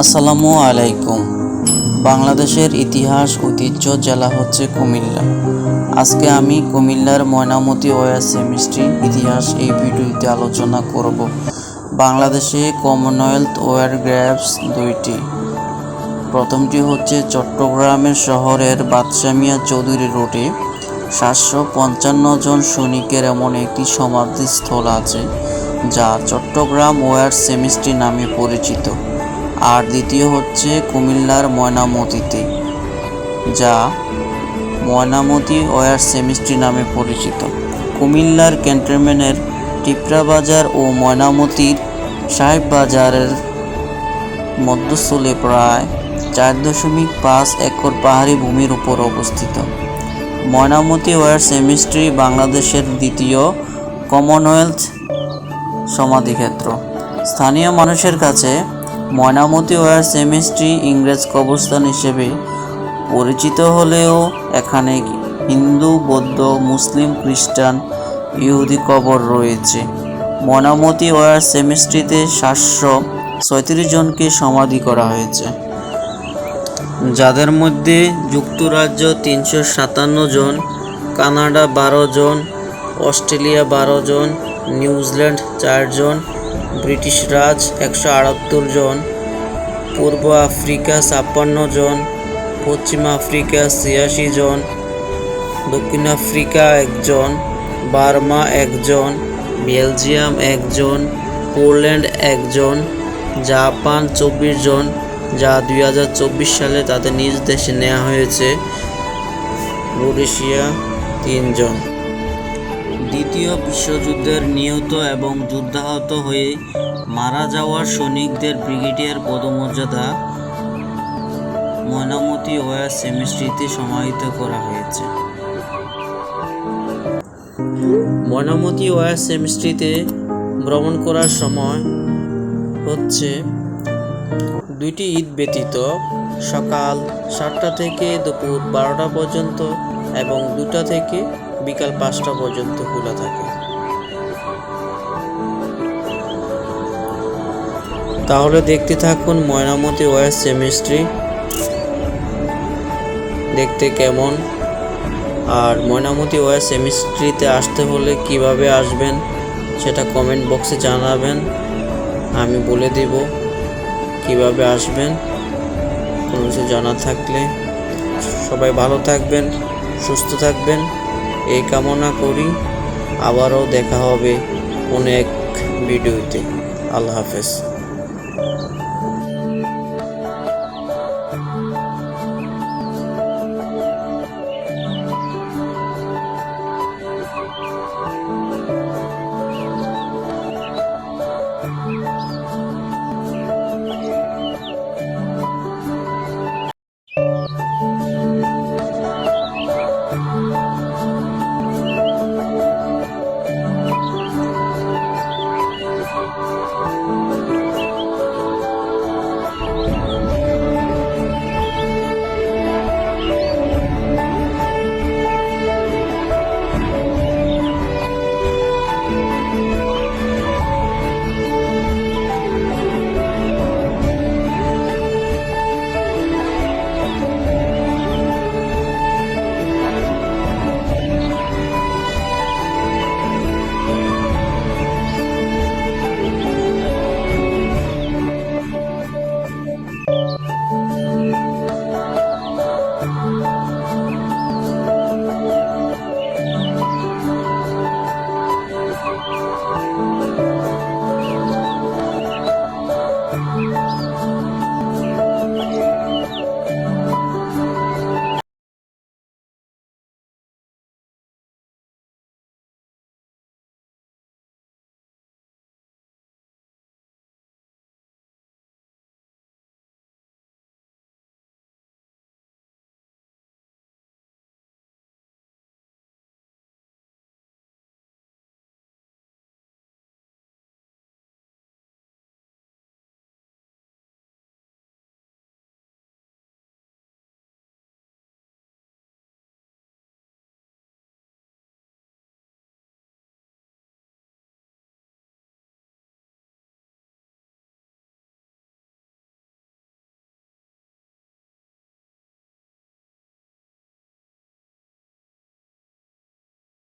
আসসালামু আলাইকুম। বাংলাদেশের ইতিহাস, ঐতিহ্য জেলা হচ্ছে কুমিল্লা। আজকে আমি কুমিল্লার ময়নামতি ওয়াসে মিষ্টি ইতিহাস এই ভিডিওতে আলোচনা করব। বাংলাদেশে কমনওয়েলথ ওয়ার গ্র্যাপস দুইটি। প্রথমটি হচ্ছে চট্টগ্রামের শহরের বাদশামিয়া চৌধুরী রোডে। সাতশো পঞ্চান্ন জন সৈনিকের এমন একটি সমাধিস্থল আছে। যা চট্টগ্রাম ওয়ার সেমিস্ট্রি নামে পরিচিত। আর দ্বিতীয় হচ্ছে কুমিল্লার ময়নামতিতে, যা ময়নামতি ওয়ার সেমিস্ট্রি নামে পরিচিত। কুমিল্লার ক্যান্টনমেন্টের টিপরা বাজার ও ময়নামতির সাহেব বাজারের মধ্যস্থলে প্রায় চার দশমিক পাঁচ একর পাহাড়ি ভূমির উপর অবস্থিত। ময়নামতি ওয়ার সেমিস্ট্রি বাংলাদেশের দ্বিতীয় কমনওয়েলথ সমাধিক্ষেত্র। স্থানীয় মানুষের কাছে ময়নামতি ওয়ার সেমিস্ট্রি ইংরেজ কবরস্থান হিসেবে পরিচিত হলেও এখানে হিন্দু, বৌদ্ধ, মুসলিম, খ্রিস্টান, ইহুদি কবর রয়েছে। ময়নামতি ওয়ার সেমিস্ট্রিতে সাতশো ছয়ত্রিশ জনকে সমাধি করা হয়েছে। যাদের মধ্যে যুক্তরাজ্য তিনশো সাতান্ন জন, কানাডা বারো জন অস্ট্রেলিয়া বারো জন, নিউজিল্যান্ড চারজন ব্রিটিশ রাজ একশো আটাত্তর জন, পূর্ব আফ্রিকা ছাপ্পান্ন জন, পশ্চিম আফ্রিকা ছিয়াশি জন, দক্ষিণ আফ্রিকা একজন বার্মা একজন বেলজিয়াম একজন পোল্যান্ড একজন জাপান চব্বিশ জন, যা দুই হাজার চব্বিশ সালে তাদের নিজ দেশে নেওয়া হয়েছে। রোডেশিয়া তিনজন দ্বিতীয় বিশ্বযুদ্ধের নিহত এবং যুদ্ধাহত হয়ে মারা যাওয়া সৈনিকদের ব্রিগেডিয়ার পদমর্যাদা ময়নামতি ওয়ার সেমিস্ট্রিতে সমাহিত করা হয়েছে। ময়নামতি ওয়ার সেমিস্ট্রিতে ভ্রমণ করার সময় হচ্ছে দুইটি ঈদ ব্যতীত, সকাল সাতটা থেকে দুপুর বারোটা পর্যন্ত এবং দুটা থেকে বিকাল পাঁচটা পর্যন্ত খোলা থাকে। তাহলে দেখতে থাকুন ময়নামতি ওয়ার সেমিস্ট্রি দেখতে কেমন? আর ময়নামতি ওয়ার সেমিস্ট্রিতে আসতে হলে কীভাবে আসবেন, সেটা কমেন্ট বক্সে জানাবেন। আমি বলে দেব কীভাবে আসবেন, কোনো কিছু জানা থাকলে। সবাই ভালো থাকবেন, সুস্থ থাকবেন। এই কামনা করি। আবারও দেখা হবে অনেক ভিডিওতে। আল্লাহ হাফেজ।